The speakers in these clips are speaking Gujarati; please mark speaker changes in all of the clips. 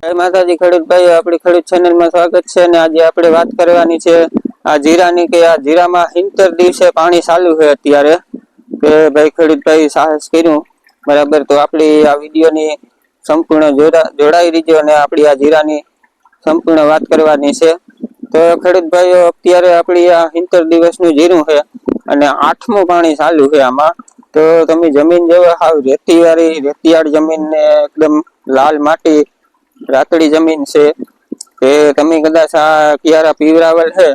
Speaker 1: માતાજી, ખેડૂત ભાઈ આપણી ખેડૂત ચેનલમાં સ્વાગત છે અને આજે આપણે વાત કરવાની છે આ જીરાની કે આ જીરામાં હિંતર દિવસે પાણી ચાલુ છે અત્યારે. કે ભાઈ, ખેડૂત ભાઈ, સાહસ કર્યું. બરાબર, તો આપણી આ વિડીયોની સંપૂર્ણ જોડાઈ રહીજો અને આપણી આ જીરાની સંપૂર્ણ વાત કરવાની છે. તો ખેડૂત ભાઈઓ, અત્યારે આપણી આ હિંતર દિવસનું જીરું છે અને આઠમું પાણી ચાલુ છે આમાં. તો તમે જમીન જોવો હાવ રેતીવાળી રેતિયાળ જમીન ને એકદમ લાલ માટી રાતડી જમીન છે, કે તમે કદાચ આ કિયારા પીવરાવલ છે,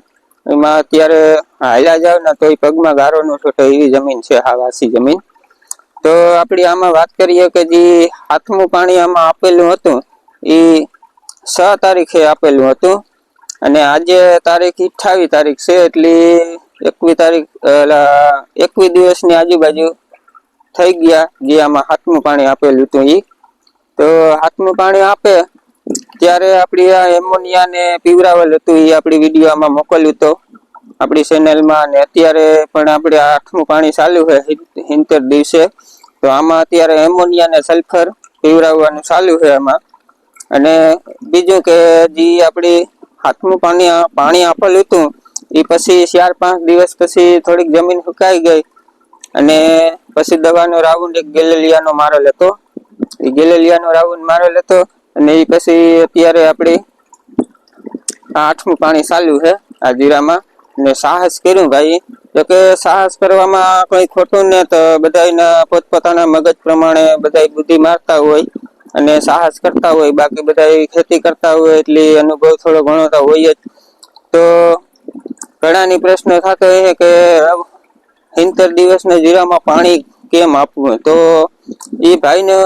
Speaker 1: એમાં અત્યારે હાલ્યા જાવ ને તોય પગમાં ગારો ન છોટો એવી જમીન છે, આ વાસી જમીન. તો આપણી આમાં વાત કરીએ કે જે હાથમું પાણી આમાં આપેલું હતું, એ છ તારીખે આપેલું હતું. અને આજે તારીખ અઠાવીસ તારીખ છે, એટલે એકવીસ તારીખ એકવીસ દિવસની આજુબાજુ થઈ ગયા જે આમાં હાથમું પાણી આપેલું હતું એ તો હાથમું પાણી આપે ત્યારે આપણી આ એમોનિયા ને પીવરાવેલ હતું, એ આપણી વિડીયોમાં મોકલ્યું તો આપણી ચેનલમાં અને અત્યારે પણ આપણે આઠમું પાણી ચાલુ છે હિંતેર દિવસે. તો આમાં અત્યારે એમોનિયા ને સલ્ફર પીવરાવવાનું ચાલુ છે આમાં. અને બીજું કે જે આપણી હાથનું પાણી પાણી આપેલું હતું, એ પછી ચાર પાંચ દિવસ પછી થોડીક જમીન સુકાઈ ગઈ. અને પછી દવાનો રાઉન્ડ એક ગેલેલિયાનો મારેલ હતો. એ ગેલેલિયાનો રાઉન્ડ મારેલ હતો. અને એ પછી અત્યારે આપણી આઠમું પાણી ચાલ્યું છે આ જીરામાં. ને સાહસ કર્યું ભાઈ. તો કે સાહસ કરવામાં કંઈ ખોટું ને તો બધાના પોતપોતાના મગજ પ્રમાણે બધા બુદ્ધિ મારતા હોય અને સાહસ કરતા હોય. બાકી બધા ખેતી કરતા હોય એટલે અનુભવ થોડો ઘણો તો હોય જ. તો ઘણાની પ્રશ્ન થતો એ કે હિંતર દિવસના જીરામાં પાણી કેમ આપવું? તો એ ભાઈને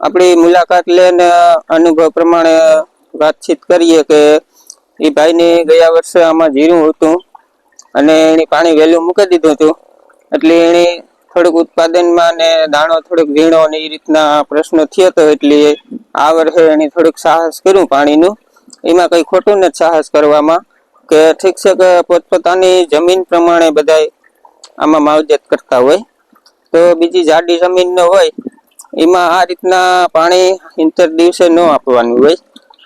Speaker 1: આપણી મુલાકાત લઈને અનુભવ પ્રમાણે વાતચીત કરીએ કે એ ભાઈને ગયા વર્ષે આમાં જીરું હતું અને એને પાણી વહેલું મૂકી દીધું હતું. એટલે એને થોડુંક ઉત્પાદનમાં ને દાણો, થોડુંક ઝીણો ને એ રીતના પ્રશ્નો થયો હતો એટલે આ વર્ષે એને થોડુંક સાહસ કર્યું પાણીનું. એમાં કંઈ ખોટું નથી સાહસ કરવામાં કે ઠીક છે કે પોતપોતાની જમીન પ્રમાણે બધાય આમાં માવજત કરતા હોય. તો બીજી જાડી જમીન ન હોય એમાં આ રીતના પાણી ઇન્ટર દિવસે ન આપવાનું હોય.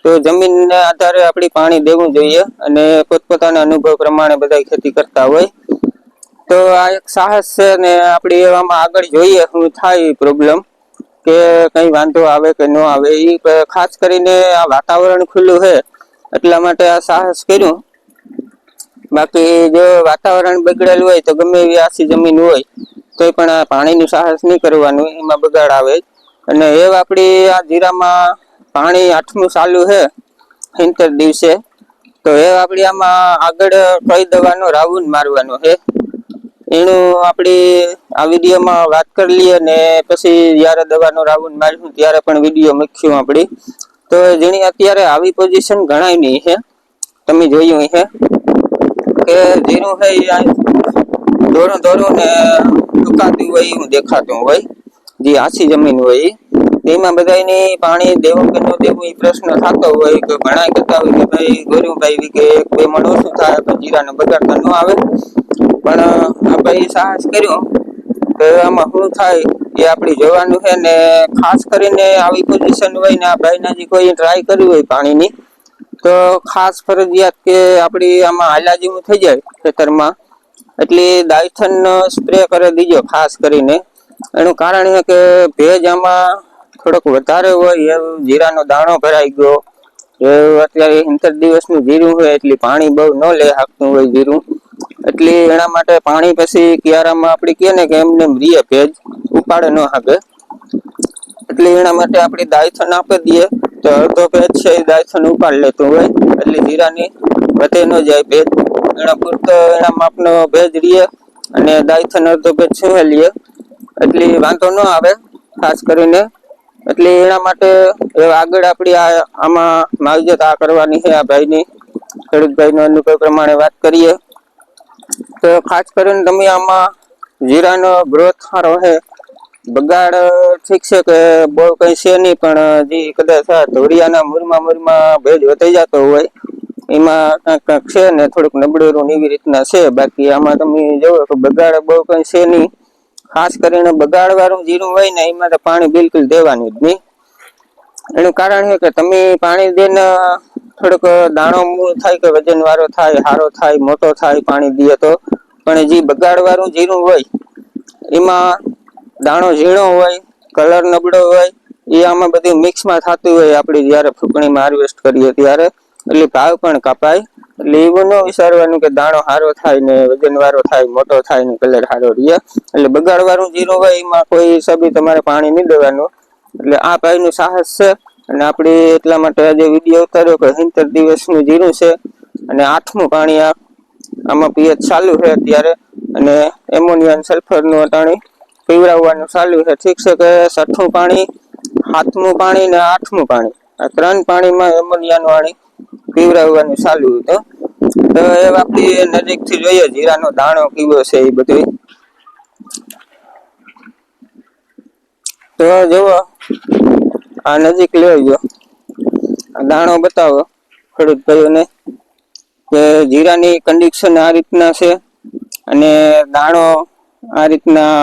Speaker 1: તો જમીનના આધારે આપણે પાણી દેવું જોઈએ અને પોતપોતાના અનુભવ પ્રમાણે બધા ખેતી કરતા હોય. તો આ એક સાહસ છે ને આપણે એવામાં આગળ જોઈએ શું થાય પ્રોબ્લેમ કે કઈ વાંધો આવે કે ન આવે. એ ખાસ કરીને આ વાતાવરણ ખુલ્લું છે એટલા માટે આ સાહસ કર્યું. બાકી જો વાતાવરણ બગડેલું હોય તો ગમે એવી આસી જમીન હોય તોય પણ આ પાણીનું સાહસ નહીં કરવાનું, એમાં બગાડ આવે અને એ આપણી આ જીરામાં પાણી આઠમું ચાલુ છે હિંતર દિવસે. તો એ આપણી આમાં આગળ કઈ દવાનો, રાઉન્ડ મારવાનો છે એનું આપણી આ વિડીયોમાં વાત કરી લઈએ ને પછી જ્યારે દવાનો રાઉન્ડ મારીશું ત્યારે પણ વીડિયો મૂક્યું આપણી તો જેની અત્યારે આવી પોઝિશન ગણાય નહીં છે તમે જોયું છે કે જીરું છે દોડું દોડું ને ટૂંકાતું હોય હું દેખાતું હોય. જે આછી જમીન હોય. તેમાં બધાયને પાણી દેવું કે ન દેવું એ પ્રશ્ન થતો હોય કે ઘણા કહેતા હોય કે ભાઈ ગોરુભાઈ કે એક, બે મણ ઓછું થાય, તો જીરાને બગાડતા ન આવે. પણ આ ભાઈ સાહસ કર્યો તો આમાં શું થાય એ આપણે જોવાનું છે ને ખાસ કરીને આવી પોઝિશન હોય ને આ ભાઈના જે કોઈ ટ્રાય કર્યું હોય પાણીની, તો ખાસ ફરજિયાત કે આપણી આમાં હાલા જેવું થઈ જાય ખેતરમાં. એટલે ડાયથન સ્પ્રે કરી દીજો, ખાસ કરીને. એનું કારણ એ કે ભેજ આમાં થોડોક વધારે હોય એવું જીરાનો દાણો ભરાઈ ગયો. એ અત્યારે ઇન્ટર દિવસનું જીરું હોય, એટલે પાણી બહુ ન લે હાકતું હોય જીરું. એટલે એના માટે પાણી પછી કિયારામાં આપણે કહે ને કે એમને રીએ ભેજ, ઉપાડે ન હાકે. એટલે એના માટે આપણે દાયથન આપી દઈએ. તો અડધો ભેજ છે, એ દાયથન ઉપાડ લેતું હોય. એટલે જીરાની વધે ન જાય ભેજ એના પૂરતો એના માપનો ભેજ રીએ અને દાયથન અડધો ભેજ છે લઈએ એટલે વાંધો ન આવે, ખાસ કરીને. એટલે એના માટે આગળ આપણી આ આમાં માવજત આ કરવાની છે આ ભાઈની. ખેડૂતભાઈનો અનુભવ પ્રમાણે વાત કરીએ. તો ખાસ કરીને તમે આમાં જીરાનો ગ્રોથ સારો છે. બગાડ ઠીક છે કે બહુ કઈ છે નહીં, પણ જે કદાચ ધોળિયાના મૂળમાં મૂળમાં ભેજ વધી જતો હોય, એમાં કંઈક કંઈક છે ને, થોડુંક નબળેરું એવી રીતના છે. બાકી આમાં તમે જોવો કે બગાડ બહુ કઈ છે નહીં. ખાસ કરીને બગાડ વાળું જીરું હોય ને, એમાં તો પાણી બિલકુલ દેવાનું જ નહીં. એનું કારણ છે કે તમે પાણી દઈને થોડોક દાણો મૂળ થાય કે વજન વાળો થાય, હારો થાય, મોટો થાય, પાણી દઈએ તો. પણ જે બગાડ વાળું જીરું હોય, એમાં દાણો ઝીણો હોય કલર નબળો હોય, એ આમાં બધું મિક્સમાં થતું હોય આપણે જ્યારે ફૂંકણીમાં હાર્વેસ્ટ કરીએ ત્યારે. એટલે ભાવ પણ કપાય. એટલે એવું ન વિચારવાનું કે દાણો સારો થાય ને વજન વાળો થાય, મોટો થાય ને કલર સારો રહે. એટલે બગાડવાનું જીરું હોય, એમાં કોઈ હિસાબે તમારે પાણી નહીં દેવાનું. એટલે આ ભાઈનું સાહસ છે. અને આપણે એટલા માટે આજે વીડિયો ઉતાર્યો કે સિત્તેર દિવસનું જીરું છે. અને આઠમું પાણી આ આમાં પીએચ ચાલુ છે અત્યારે. અને એમોનિયમ સલ્ફરનું અટાણી પીવડાવવાનું ચાલુ છે. ઠીક છે કે છઠ્ઠું પાણી, સાતમું પાણી ને આઠમું પાણી. આ ત્રણ પાણીમાં એમોનિયાનું પાણી પીવડાવવાનું ચાલુ હતું. તો એ આપણી નજીકથી જોઈએ, જીરાનો દાણો કેવો છે એ બધું તો જુઓ, આ નજીક લઈ ગયો આ દાણો બતાવો ખેડૂત ભાઈઓને કે જીરાની કન્ડિશન આ રીતના છે અને દાણો આ રીતના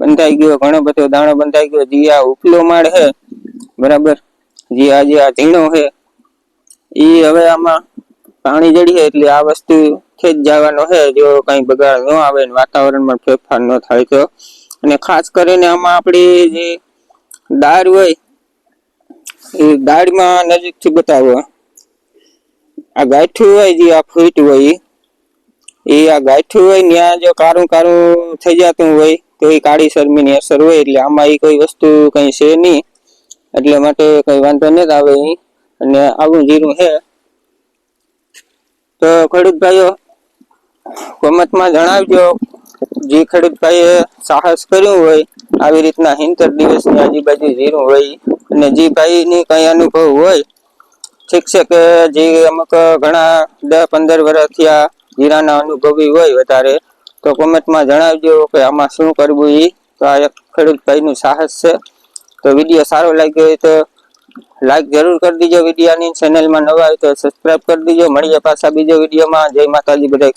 Speaker 1: બંધાઈ ગયો, ઘણો બધો દાણો બંધાઈ ગયો. જે આ ઉપલો માળ છે, બરાબર? જે આ જે આ ઝીણો છે એ હવે આમાં પાણી જડી હે એટલે આ વસ્તુ ખેંચ જવાનો છે, જો કઈ બગાડ ન આવે ને વાતાવરણમાં ફેરફાર ન થાય તો. અને ખાસ કરીને આમાં આપણી જે દાળ હોય, એ દાળમાં નજીકથી બતાવો. આ ગાંઠું હોય, જે આ ફૂટ હોય, એ આ ગાંઠું હોય ત્યાં જો કારું કારું થઈ જતું હોય તો એ કાળી શરમીની અસર હોય એટલે આમાં એ કોઈ વસ્તુ કંઈ છે નહીં. એટલે માટે કંઈ વાંધો નથી આવે અને આવું જીરું છે. તો ખેડૂત કોમેન્ટમાં જણાવજો, જે ખેડૂત ભાઈએ સાહસ કર્યું હોય, આવી રીતના હિંતર દિવસની આજુબાજુ જીરું હોય, અને જે ભાઈની કઈ અનુભવ હોય, ઠીક છે કે જે અમુક ઘણા દસ પંદર વર્ષથી આ જીરાના અનુભવી હોય વધારે તો કોમેન્ટમાં જણાવજો કે આમાં શું કરવું એ તો આ એક ખેડૂત ભાઈનું સાહસ છે. તો વીડિયો સારો લાગ્યો હોય તો લાઈક જરૂર કરી દીજો વિડીયોની. ચેનલમાં નવા હોય તો સબસ્ક્રાઈબ કરી દીજો. મળીએ પાછા બીજો વિડીયોમાં. જય માતાજી બધા